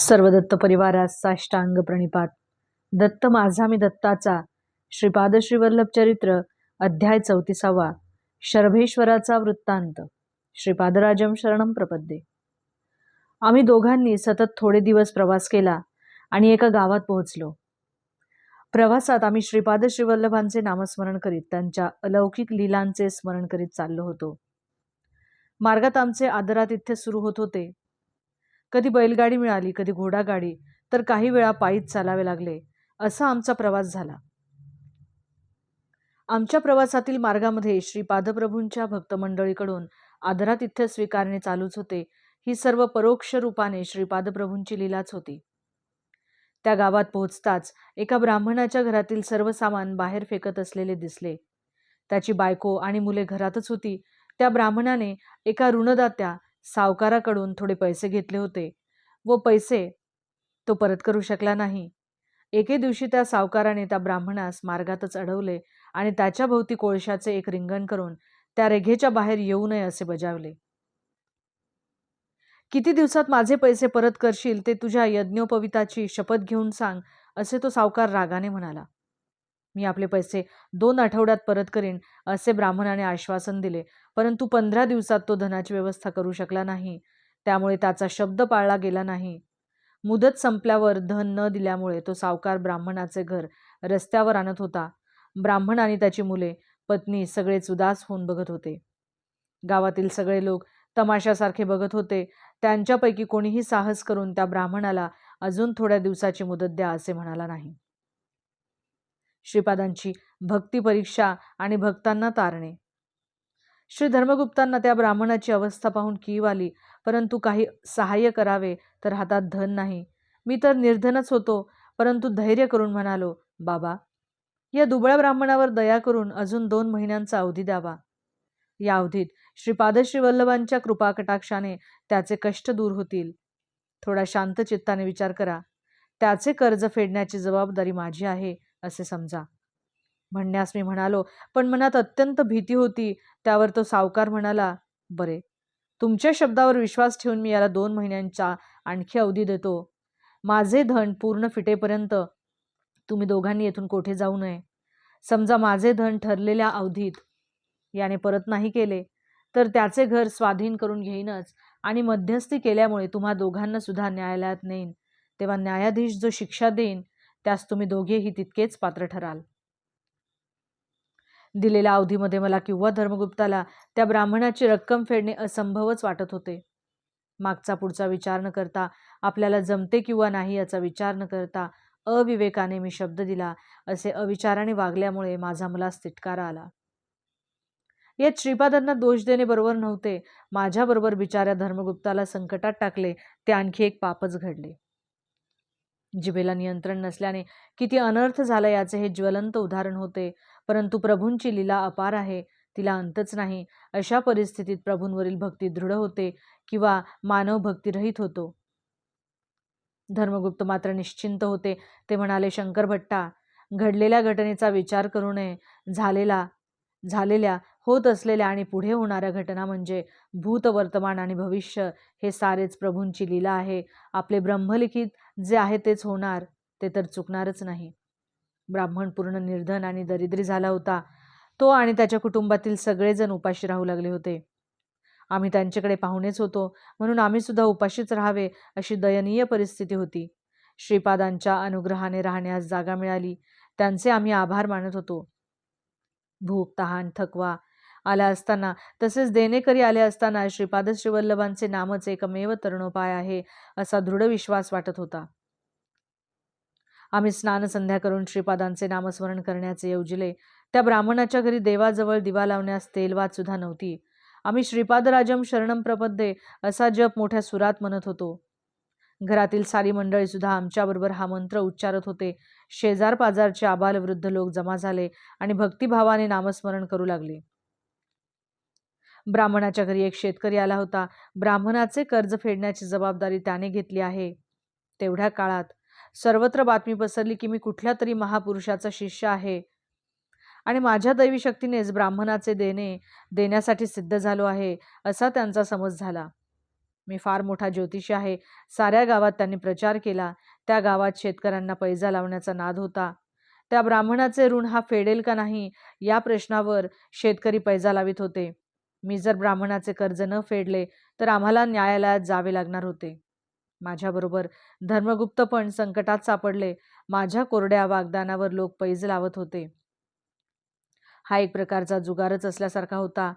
सर्व दत्त परिवारास साष्टांग प्रणिपात. दत्त माझा मी दत्ताचा. श्रीपाद श्रीवल्लभ चरित्र अध्याय चौतीसावा. शर्भेश्वराचा वृत्तांत. श्रीपादराजम शरणम प्रपद्ये. आम्ही दोघांनी सतत थोडे दिवस प्रवास केला आणि एका गावात पोहोचलो. प्रवासात आम्ही श्रीपाद श्रीवल्लभांचे नामस्मरण करीत त्यांच्या अलौकिक लीलांचे स्मरण करीत चाललो होतो. मार्गात आमचे आदरातिथ्य सुरू होत होते. कधी बैलगाडी मिळाली कधी घोडागाडी तर काही वेळा पायीच चालावे लागले असा आमचा प्रवास झाला. आमच्या प्रवासातील मार्गामध्ये श्री पादप्रभूंच्या भक्तमंडळीकडून आदरातिथ्य स्वीकारणे चालूच होते ही सर्व परोक्ष रूपाने श्रीपादप्रभूंची लीलाच होती. त्या गावात पोहोचताच एका ब्राह्मणाच्या घरातील सर्व सामान बाहेर फेकत असलेले दिसले. त्याची बायको आणि मुले घरातच होती त्या ब्राह्मणाने एका ऋणदात्या सावकाराकडून थोडे पैसे घेतले होते व पैसे तो परत करू शकला नाही. एके दिवशी त्या सावकाराने त्या ब्राह्मणास मार्गातच अडवले आणि त्याच्या भोवती कोळशाचे एक रिंगण करून त्या रेघेच्या बाहेर येऊ नये असे बजावले. किती दिवसात माझे पैसे परत करशील ते तुझ्या यज्ञोपविताची शपथ घेऊन सांग असे तो सावकार रागाने म्हणाला. मी आपले पैसे दोन आठवड्यात परत करीन असे ब्राह्मणाने आश्वासन दिले. परंतु पंधरा दिवसात तो धनाची व्यवस्था करू शकला नाही. त्यामुळे त्याचा शब्द पाळला गेला नाही. मुदत संपल्यावर धन न दिल्यामुळे तो सावकार ब्राह्मणाचे घर रस्त्यावर आणत होता. ब्राह्मण आणि त्याची मुले पत्नी सगळेच उदास होऊन बघत होते. गावातील सगळे लोक तमाशासारखे बघत होते. त्यांच्यापैकी कोणीही साहस करून त्या ब्राह्मणाला अजून थोड्या दिवसाची मुदत द्या असे म्हणाला नाही. श्रीपादांची भक्ती परीक्षा आणि भक्तांना तारणे. श्री धर्मगुप्तांना त्या ब्राह्मणाची अवस्था पाहून कीव आली परंतु काही सहाय्य करावे तर हातात धन नाही. मी तर निर्धनच होतो परंतु धैर्य करून म्हणालो बाबा या दुबळ्या ब्राह्मणावर दया करून अजून दोन महिन्यांचा अवधी द्यावा. या अवधीत श्रीपाद श्री वल्लभांच्या त्याचे कष्ट दूर होतील. थोडा शांत चित्ताने विचार करा. त्याचे कर्ज फेडण्याची जबाबदारी माझी आहे. असे समजा. म्हणण्यास मी म्हणालो पण मनात अत्यंत भीती होती. त्यावर तो सावकार म्हणाला बरे तुमच्या शब्दावर विश्वास ठेवून मी याला दोन महिन्यांचा आणखी अवधी देतो. माझे धन पूर्ण फिटेपर्यंत तुम्ही दोघांनी येथून कोठे जाऊ नये. समजा माझे धन ठरलेल्या अवधीत याने परत नाही केले तर त्याचे घर स्वाधीन करून घेईनच आणि मध्यस्थी केल्यामुळे तुम्हा दोघांना सुद्धा न्यायालयात नेईन. तेव्हा न्यायाधीश जो शिक्षा देईन त्यास तुम्ही दोघेही तितकेच पात्र ठराल. दिलेल्या अवधीमध्ये मला किंवा धर्मगुप्ताला त्या ब्राह्मणाची रक्कम फेडणे असंभवच वाटत होते. मागचा पुढचा विचार न करता आपल्याला जमते किंवा नाही याचा विचार न करता अविवेकाने मी शब्द दिला असे अविचाराने वागल्यामुळे माझा मला तिटकारा आला. यात श्रीपादांना दोष देणे बरोबर नव्हते. माझ्याबरोबर बिचाऱ्या धर्मगुप्ताला संकटात टाकले ते आणखी एक पापच घडले. जिभेला नियंत्रण नसल्याने किती अनर्थ झाला याचे हे ज्वलंत उदाहरण होते. परंतु प्रभूंची लीला अपार आहे तिला अंतच नाही. अशा परिस्थितीत प्रभूंवरील भक्ती दृढ होते किंवा मानव भक्तिरहित होतो. धर्मगुप्त मात्र निश्चिंत होते. ते म्हणाले शंकर भट्टा घडलेल्या घटनेचा विचार करू नये. झालेला झालेल्या होत असलेल्या आणि पुढे होणाऱ्या घटना म्हणजे भूत वर्तमान आणि भविष्य हे सारेच प्रभूंची लीला आहे. आपले ब्रह्मलिखित जे आहे तेच होणार ते तर चुकणारच नाही. ब्राह्मण पूर्ण निर्धन आणि दरिद्री झाला होता. तो आणि त्याच्या कुटुंबातील सगळेजण उपाशी राहू लागले होते. आम्ही त्यांच्याकडे पाहुणेच होतो म्हणून आम्ही सुद्धा उपाशीच राहावे अशी दयनीय परिस्थिती होती. श्रीपादांच्या अनुग्रहाने राहण्यास जागा मिळाली. त्यांचे आम्ही आभार मानत होतो. भूक तहान थकवा आला असताना. तसेच देणेकरी आले असताना श्रीपाद श्रीवल्लभांचे नामच एकमेव तरुणोपाय आहे असा दृढ विश्वास वाटत होता. आम्ही स्नान संध्या करून श्रीपादांचे नामस्मरण करण्याचे योजिले. त्या ब्राह्मणाच्या घरी देवाजवळ दिवा लावण्यास तेलवाद सुद्धा नव्हती. आम्ही श्रीपादराजम शरणम प्रपद्ये असा जप मोठ्या सुरात म्हणत होतो. घरातील सारी मंडळी सुद्धा आमच्याबरोबर हा मंत्र उच्चारत होते. शेजार पाजारचे आबालवृद्ध लोक जमा झाले आणि भक्तिभावाने नामस्मरण करू लागले. ब्राह्मणाच्या घरी एक शेतकरी आला होता. ब्राह्मणाचे कर्ज फेडण्याची जबाबदारी त्याने घेतली आहे. तेवढ्या काळात सर्वत्र बातमी पसरली की मी कुठल्या तरी महापुरुषाचा शिष्य आहे. आणि माझ्या दैवी शक्तीनेच ब्राह्मणाचे देणे देण्यासाठी सिद्ध झालो आहे असा त्यांचा समज झाला. मी फार मोठा ज्योतिषी आहे. साऱ्या गावात त्यांनी प्रचार केला. त्या गावात शेतकऱ्यांना पैजा लावण्याचा नाद होता. त्या ब्राह्मणाचे ऋण हा फेडेल का नाही या प्रश्नावर शेतकरी पैजा लावित होते. मी जर ब्राह्मणाचे कर्ज न फेडले तर आम्हाला न्यायालयात जावे लागणार होते. माझ्याबरोबर धर्मगुप्त पण संकटात सापडले. माझ्या कोरड्या वागदानावर लोक पैज लावत होते. हा एक प्रकारचा जुगारच असल्यासारखा होता.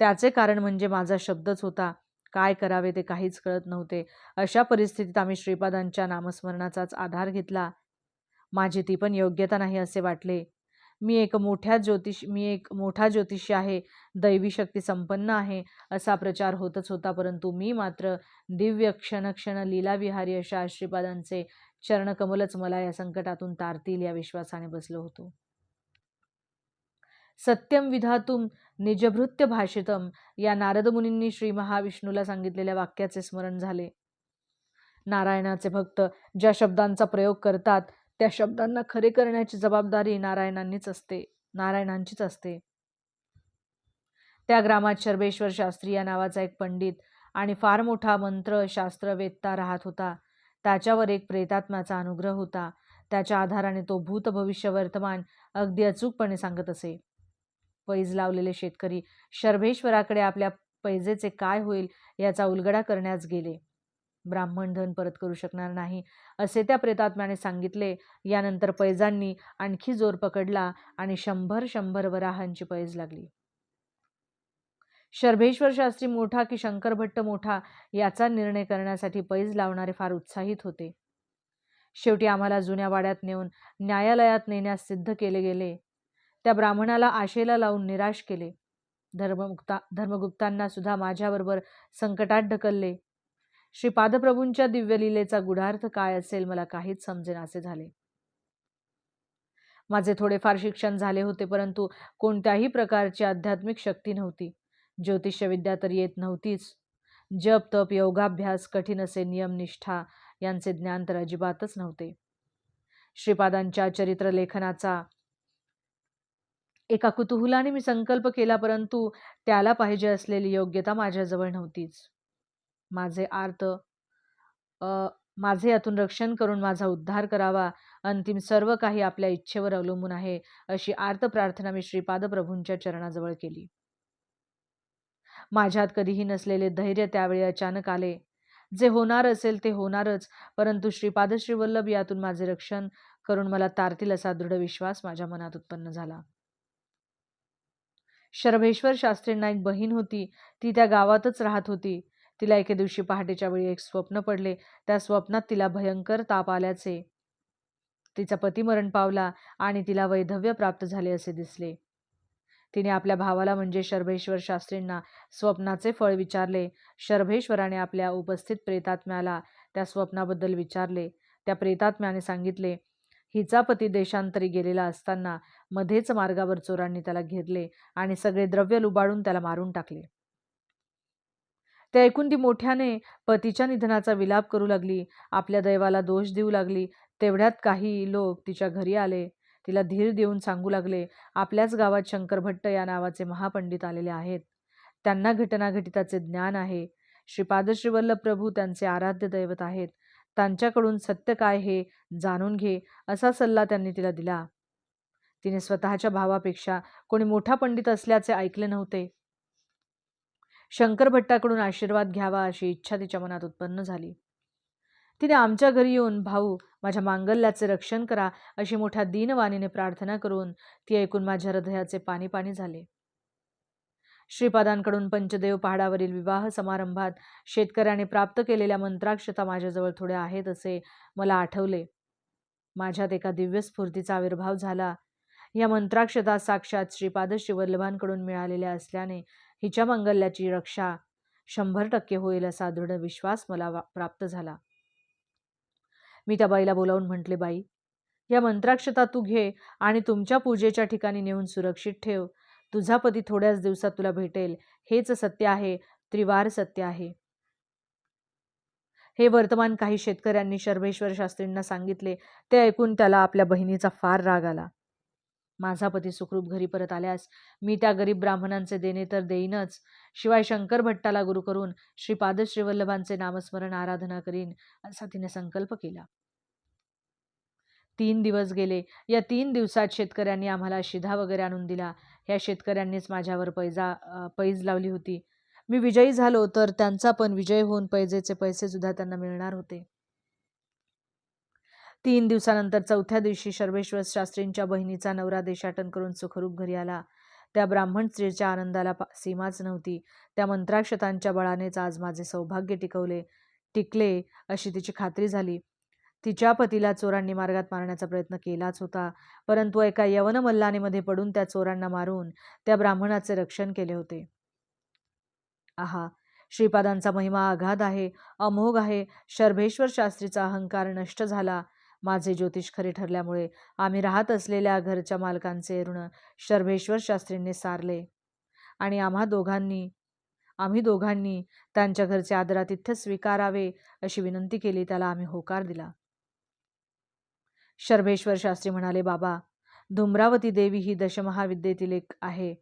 त्याचे कारण म्हणजे माझा शब्दच होता. काय करावे ते काहीच कळत नव्हते. अशा परिस्थितीत आम्ही श्रीपादांच्या नामस्मरणाचाच आधार घेतला. माझी ती पण योग्यता नाही असे वाटले. मी एक मोठ्या ज्योतिष मी एक मोठा ज्योतिषी आहे दैवी शक्ती संपन्न आहे असा प्रचार होतच होता. परंतु मी मात्र दिव्य क्षण क्षण लीलाविहारी अशा श्रीपादांचे चरणकमलच मला या संकटातून तारतील या विश्वासाने बसलो होतो. सत्यम विधातुम निजभृत्य भाषितम या नारद मुनींनी श्री महाविष्णूला सांगितलेल्या वाक्याचे स्मरण झाले. नारायणाचे भक्त ज्या शब्दांचा प्रयोग करतात त्या शब्दांना खरे करण्याची जबाबदारी नारायणांनीच असते नारायणांचीच असते. त्या ग्रामात शर्बेश्वर शास्त्री या नावाचा एक पंडित आणि फार मोठा मंत्र शास्त्र वेत्ता राहत होता. त्याच्यावर एक प्रेतात्म्याचा अनुग्रह होता. त्याच्या आधाराने तो भूत भविष्य वर्तमान अगदी अचूकपणे सांगत असे. पैज लावलेले शेतकरी शर्भेश्वराकडे आपल्या पैजेचे काय होईल याचा उलगडा करण्यास गेले. ब्राह्मण धन परत करू शकणार नाही असे त्या प्रेतात्म्याने सांगितले. यानंतर पैजांनी आणखी जोर पकडला आणि शंभर शंभर वराहांची पैज लागली. शर्भेश्वर शास्त्री मोठा की शंकर भट्ट मोठा याचा निर्णय करण्यासाठी पैज लावणारे फार उत्साहित होते. शेवटी आम्हाला जुन्या वाड्यात नेऊन न्यायालयात नेण्यास सिद्ध केले गेले. त्या ब्राह्मणाला आशेला लावून निराश केले. धर्मगुप्ता धर्मगुप्तांना सुद्धा माझ्याबरोबर संकटात ढकलले. श्री पादप्रभूंच्या दिव्यलीलेचा गुढार्थ काय असेल मला काहीच समजेनासे झाले. माझे थोडेफार शिक्षण झाले होते परंतु कोणत्याही प्रकारची आध्यात्मिक शक्ती नव्हती. ज्योतिषविद्या तर येत नव्हतीच. जप तप योगाभ्यास कठीण असे नियम निष्ठा यांचे ज्ञान तर अजिबातच नव्हते. श्रीपादांच्या चरित्र लेखनाचा एका कुतूहलाने मी संकल्प केला परंतु त्याला पाहिजे असलेली योग्यता माझ्याजवळ नव्हतीच. माझे आर्त. माझे यातून रक्षण करून माझा उद्धार करावा. अंतिम सर्व काही आपल्या इच्छेवर अवलंबून आहे अशी आर्त प्रार्थना मी श्रीपाद प्रभूंच्या चरणाजवळ केली. माझ्यात कधीही नसलेले धैर्य त्यावेळी अचानक आले. जे होणार असेल ते होणारच परंतु श्रीपाद श्रीवल्लभ यातून माझे रक्षण करून मला तारतील असा दृढ विश्वास माझ्या मनात उत्पन्न झाला. शरभेश्वर शास्त्रींना एक बहीण होती ती त्या गावातच राहत होती. तिला एके दिवशी पहाटेच्या वेळी एक स्वप्न पडले. त्या स्वप्नात तिला भयंकर ताप आल्याचे. तिचा पती मरण पावला आणि तिला वैधव्य प्राप्त झाले असे दिसले. तिने आपल्या भावाला म्हणजे शर्भेश्वर शास्त्रींना स्वप्नाचे फळ विचारले. शर्भेश्वराने आपल्या उपस्थित प्रेतात्म्याला त्या स्वप्नाबद्दल विचारले. त्या प्रेतात्म्याने सांगितले हिचा पती देशांतरी गेलेला असताना मध्येच मार्गावर चोरांनी त्याला घेरले आणि सगळे द्रव्य लुबाडून त्याला मारून टाकले. ते ऐकून ती मोठ्याने पतीच्या निधनाचा विलाप करू लागली. आपल्या दैवाला दोष देऊ लागली. तेवढ्यात काही लोक तिच्या घरी आले. तिला धीर देऊन सांगू लागले आपल्याच गावात शंकर भट्ट या नावाचे महापंडित आलेले आहेत. त्यांना घटनाघटिताचे ज्ञान आहे. श्रीपाद श्रीवल्लभ प्रभू त्यांचे आराध्य दैवत आहेत. त्यांच्याकडून सत्य काय हे जाणून घे असा सल्ला त्यांनी तिला दिला. तिने स्वतःच्या भावापेक्षा कोणी मोठा पंडित असल्याचे ऐकले नव्हते. शंकर भट्टाकडून आशीर्वाद घ्यावा अशी इच्छा तिच्या मनात उत्पन्न झाली. तिने आमच्या घरी येऊन भाऊ माझ्या मांगल्याचे रक्षण करा अशी मोठ्या दीनवाणीने प्रार्थना करून ती ऐकून माझ्या हृदयाचे पाणी पाणी झाले. श्रीपादांकडून पंचदेव पहाडावरील विवाह समारंभात शेतकऱ्याने प्राप्त केलेल्या मंत्राक्षता माझ्याजवळ थोड्या आहेत असे मला आठवले. माझ्यात एका दिव्य स्फूर्तीचा आविर्भाव झाला. या मंत्राक्षता साक्षात श्रीपाद श्रीवल्लभांकडून मिळालेल्या असल्याने हिच्या मंगल्याची रक्षा शंभर टक्के होईल असा दृढ विश्वास मला प्राप्त झाला. मी त्या बाईला बोलावून म्हटले बाई या मंत्राक्षता तू घे आणि तुमच्या पूजेच्या ठिकाणी नेऊन सुरक्षित ठेव. तुझा पती थोड्याच दिवसात तुला भेटेल. हेच सत्य आहे त्रिवार सत्य आहे. हे वर्तमान काही शेतकऱ्यांनी शर्भेश्वर शास्त्रींना सांगितले ते ऐकून त्याला आपल्या बहिणीचा फार राग आला. माझा पती सुखरूप घरी परत आल्यास मी त्या गरीब ब्राह्मणांचे देणे तर देईनच. शिवाय शंकर भट्टाला गुरु करून श्रीपाद श्रीवल्लभांचे नामस्मरण आराधना करीन असा तिने संकल्प केला. तीन दिवस गेले. या तीन दिवसात शेतकऱ्यांनी आम्हाला शिधा वगैरे आणून दिला. ह्या शेतकऱ्यांनीच माझ्यावर पैजा पैज लावली होती. मी विजयी झालो तर त्यांचा पण विजय होऊन पैजेचे पैसेसुद्धा त्यांना मिळणार होते. तीन दिवसानंतर चौथ्या दिवशी सर्वेश्वर शास्त्रींच्या बहिणीचा नवरा देशाटन करून सुखरूप घरी आला. त्या ब्राह्मण स्त्रीच्या आनंदाला पा- सीमाच नव्हती. त्या मंत्राक्षतांच्या बळानेच आज माझे सौभाग्य टिकवले टिकले अशी तिची खात्री झाली. तिच्या पतीला चोरांनी मार्गात मारण्याचा प्रयत्न केलाच होता. परंतु एका यवन मल्लानेमध्ये पडून त्या चोरांना मारून त्या ब्राह्मणाचे रक्षण केले होते. आहा श्रीपादांचा महिमा आघात आहे अमोघ आहे. शर्भेश्वर शास्त्रीचा अहंकार नष्ट झाला. माझे ज्योतिष खरे ठरल्यामुळे आम्ही राहत असलेल्या घरच्या मालकांचे ऋण शर्भेश्वर शास्त्रींनी सारले. आणि आम्हा दोघांनी आम्ही दोघांनी त्यांच्या घरचे आदरातिथ्य स्वीकारावे अशी विनंती केली त्याला आम्ही होकार दिला. शर्भेश्वर शास्त्री म्हणाले बाबा धुम्रावती देवी ही दशमहाविद्येतील एक आहे.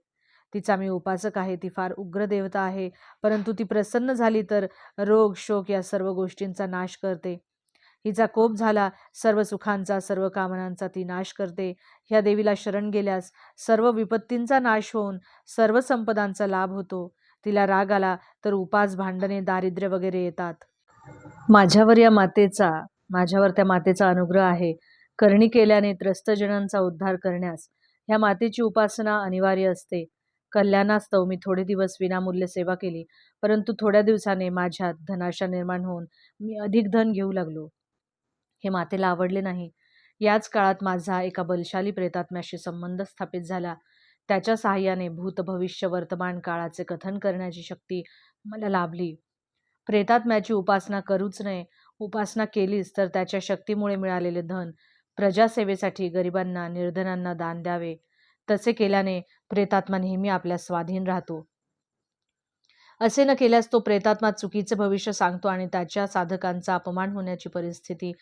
तिचा मी उपासक आहे ती फार उग्र देवता आहे. परंतु ती प्रसन्न झाली तर रोग शोक या सर्व गोष्टींचा नाश करते. हिचा कोप झाला सर्व सुखांचा सर्व कामनांचा ती नाश करते. ह्या देवीला शरण गेल्यास सर्व विपत्तींचा नाश होऊन सर्व संपदांचा लाभ होतो. तिला राग आला तर उपास भांडणे दारिद्र्य वगैरे येतात. माझ्यावर या मातेचा माझ्यावर त्या मातेचा अनुग्रह आहे. करणी केल्याने त्रस्तजनांचा उद्धार करण्यास ह्या मातेची उपासना अनिवार्य असते. कल्याणास्तव मी थोडे दिवस विनामूल्य सेवा केली परंतु थोड्या दिवसाने माझ्यात धनाशा निर्माण होऊन मी अधिक धन घेऊ लागलो. हे मातेला आवडले नाही. याच काळात माझा एका बलशाली प्रेतात्म्याशी संबंध स्थापित झाला. त्याच्या सहाय्याने भूत भविष्य वर्तमान काळाचे कथन करण्याची शक्ती मला लाभली. प्रेतात्म्याची उपासना करूच नये. उपासना केलीच तर त्याच्या शक्तीमुळे मिळालेले धन प्रजासेवेसाठी गरिबांना निर्धनांना दान द्यावे. तसे केल्याने प्रेतात्मा नेहमी आपल्या स्वाधीन राहतो. असे न केल्यास तो प्रेतात्मा चुकीचे भविष्य सांगतो आणि त्याच्या साधकांचा अपमान होण्याची परिस्थिती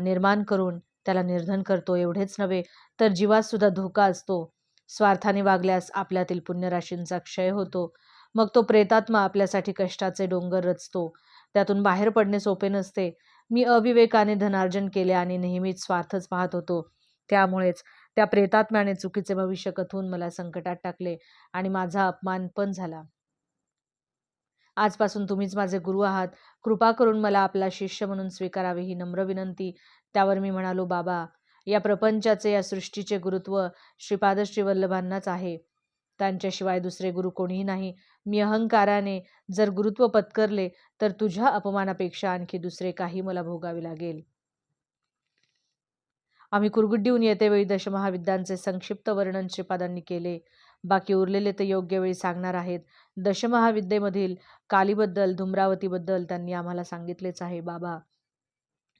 निर्माण करून त्याला निर्धन करतो एवढेच नव्हे तर जीवातसुद्धा धोका असतो. स्वार्थाने वागल्यास आपल्यातील पुण्यराशींचा क्षय होतो. मग तो प्रेतात्मा आपल्यासाठी कष्टाचे डोंगर रचतो. त्यातून बाहेर पडणे सोपे नसते. मी अविवेकाने धनार्जन केले आणि नेहमीच स्वार्थच पाहत होतो. त्यामुळेच त्या प्रेतात्म्याने चुकीचे भविष्य कथून मला संकटात टाकले आणि माझा अपमान पण झाला. आजपासून तुम्हीच माझे गुरु आहात. कृपा करून मला आपला शिष्य म्हणून स्वीकारावे ही नम्र विनंती. त्यावर मी म्हणालो बाबा या प्रपंचाचे या सृष्टीचे गुरुत्व श्रीपाद श्रीवल्लभांनाच आहे. त्यांच्याशिवाय दुसरे गुरु कोणीही नाही. मी अहंकाराने जर गुरुत्व पत्करले तर तुझ्या अपमानापेक्षा आणखी दुसरे काही मला भोगावे लागेल. आम्ही कुरगुड्डीहून येतेवेळी दशमहाविद्यांचे संक्षिप्त वर्णन श्रीपादांनी केले. बाकी उरलेले ते योग्य वेळी सांगणार आहेत. दशमहाविद्येमधील कालीबद्दल धुम्रावतीबद्दल त्यांनी आम्हाला सांगितलेच आहे बाबा.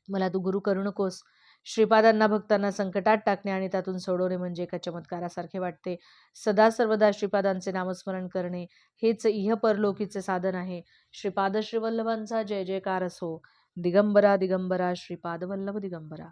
मला तू गुरु करू नकोस. श्रीपादांना भक्तांना संकटात टाकणे आणि त्यातून सोडवणे म्हणजे एका चमत्कारासारखे वाटते. सदा सर्वदा श्रीपादांचे नामस्मरण करणे हेच इह परलोकीचे साधन आहे. श्रीपाद श्रीवल्लभांचा जय जयकार असो. दिगंबरा दिगंबरा श्रीपाद वल्लभ दिगंबरा.